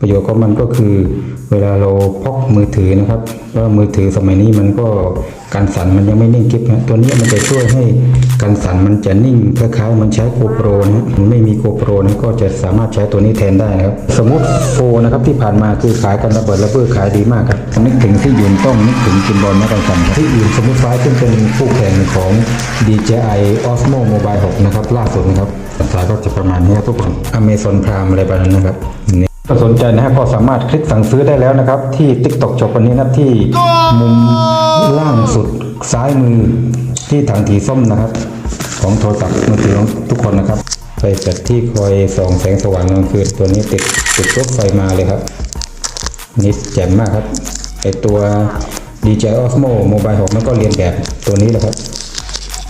ประโยชน์ของมันก็คือเวลาเราพกมือถือนะครับว่ามือถือสมัยนี้มันก็การสั่นมันยังไม่นิ่งกิ๊บนะตัวนี้มันจะช่วยให้การสั่นมันจะนิ่งคล้ายๆมันใช้โกโปรนะมันไม่มีโกโปรนะก็จะสามารถใช้ตัวนี้แทนได้นะครับสมมติโฟนะครับที่ผ่านมาคือขายกันระเบิดระเบ้อขายดีมากครับนึกถึงที่ยืนต้องนึกถึงกินบอลนะการสั่นที่อื่นสมมติไฟซึ่งเป็นคู่แข่งของ DJI Osmo Mobile 6 นะครับล่าสุดนะครับราคาก็จะประมาณนี้ครับทุกคน Amazon Prime อะไรประมาณนั้นนะครับนี่ ถ้าสนใจนะฮะก็สามารถคลิกสั่งซื้อได้แล้วนะครับ ที่ TikTok Shop วันนี้นับที่มุมล่างสุดซ้ายมือที่ถังสีส้มนะครับ ของโทรศัพท์มือถือของทุกคนนะครับไฟแฟลชที่คอยส่องแสงสว่างกลางคืนตัวนี้ติดติดรถไฟมาเลยครับนี่แจ่มมากครับไอตัว DJI Osmo Mobile 6มันก็เรียนแบบตัวนี้แหละครับ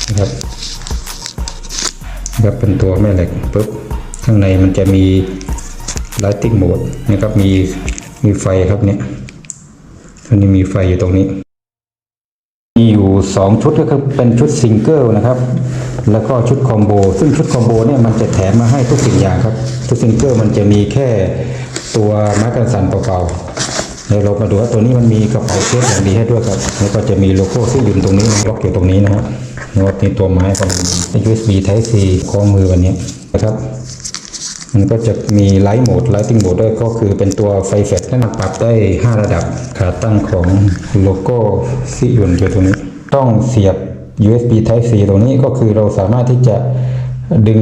นะครับครับเป็นตัวแม่เหล็กปุ๊บข้างในมันจะมี Lighting Mode นะครับมีมีไฟครับเนี่ยอันนี้มีไฟอยู่ตรงนี้ มีอยู่ 2 ชุดก็คือเป็นชุดซิงเกิลนะครับ แล้วก็ชุดคอมโบ ซึ่งชุดคอมโบเนี่ยมันจะแถมมาให้ทุกสิ่งอย่างครับ ชุดซิงเกิลมันจะมีแค่ตัวไม้กันสั่นเปล่าๆเดี๋ยวเรามาดูว่าตัวนี้มันมีกระเป๋าเคสอย่างดีให้ด้วยครับ แล้วก็จะมีโลโก้ที่อยู่ตรงนี้ล็อกอยู่ตรงนี้นะฮะแล้วก็มีตัวไม้ก็มี USB Type C คล้อมือวันนี้นะครับ มันก็จะมีไลท์โหมด Lighting Mode ด้วยก็คือเป็นตัวไฟแฟลชและมันปรับได้ 5 ระดับขาตั้งของโลโก้ซียุนอยู่ตรงนี้ ต้องเสียบ USB Type C ตรงนี้ก็คือเราสามารถที่จะดึง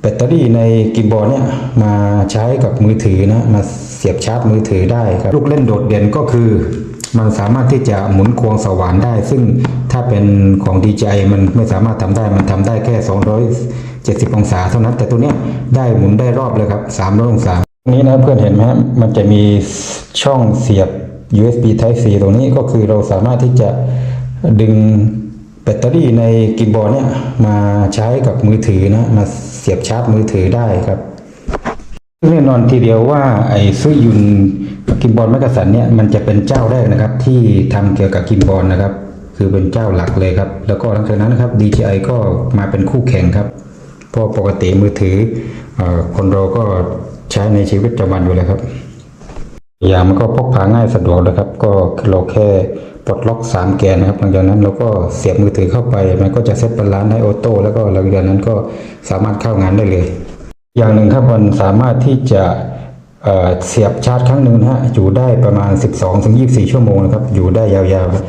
แบตเตอรี่ในกิมบอลเนี่ยมาใช้กับมือถือนะมาเสียบชาร์จมือถือได้ครับลูกเล่นโดดเด่นก็คือ มันสามารถที่จะหมุนควงสว่านได้ ซึ่งถ้าเป็นของ DJI มันไม่สามารถทำได้มันทำได้แค่ 270 องศาเท่านั้น แต่ตัวนี้ได้หมุนได้รอบเลยครับ300องศานี้นะเพื่อนเห็นไหมมันจะมีช่องเสียบ USB Type C ตรงนี้ก็คือเราสามารถที่จะดึงแบตเตอรี่ในกิมบอลเนี่ยมาใช้กับมือถือนะมาเสียบชาร์จมือถือได้ครับ แน่นอนทีเดียวว่าไอ้ซุยุนกิมบอลแมกกาสันเนี่ยมันจะเป็นเจ้าแรกนะครับ ที่ทำเกี่ยวกับกิมบอลนะครับ คือเป็นเจ้าหลักเลยครับ แล้วก็หลังจากนั้นนะครับ DJI ก็มาเป็นคู่แข่งครับเพราะปกติมือถืออคนเราก็ใช้ในชีวิตประจำวันอยู่แล้วครับ อย่างมันก็พกพาง่ายสะดวกนะครับ ก็เราแค่ปลดล็อก 3 แกนนะครับ หลังจากนั้นเราก็เสียบมือถือเข้าไป มันก็จะเซตบาลานซ์ให้ออโต้แล้วก็หลังจากนั้นก็สามารถเข้างานได้เลย อย่างหนึ่งครับมันสามารถที่จะเเสียบชาร์จครั้งหนึ่งนะฮะอยู่ได้ประมาณ 12-24 ชั่วโมงนะครับ อยู่ได้ยาวๆครับ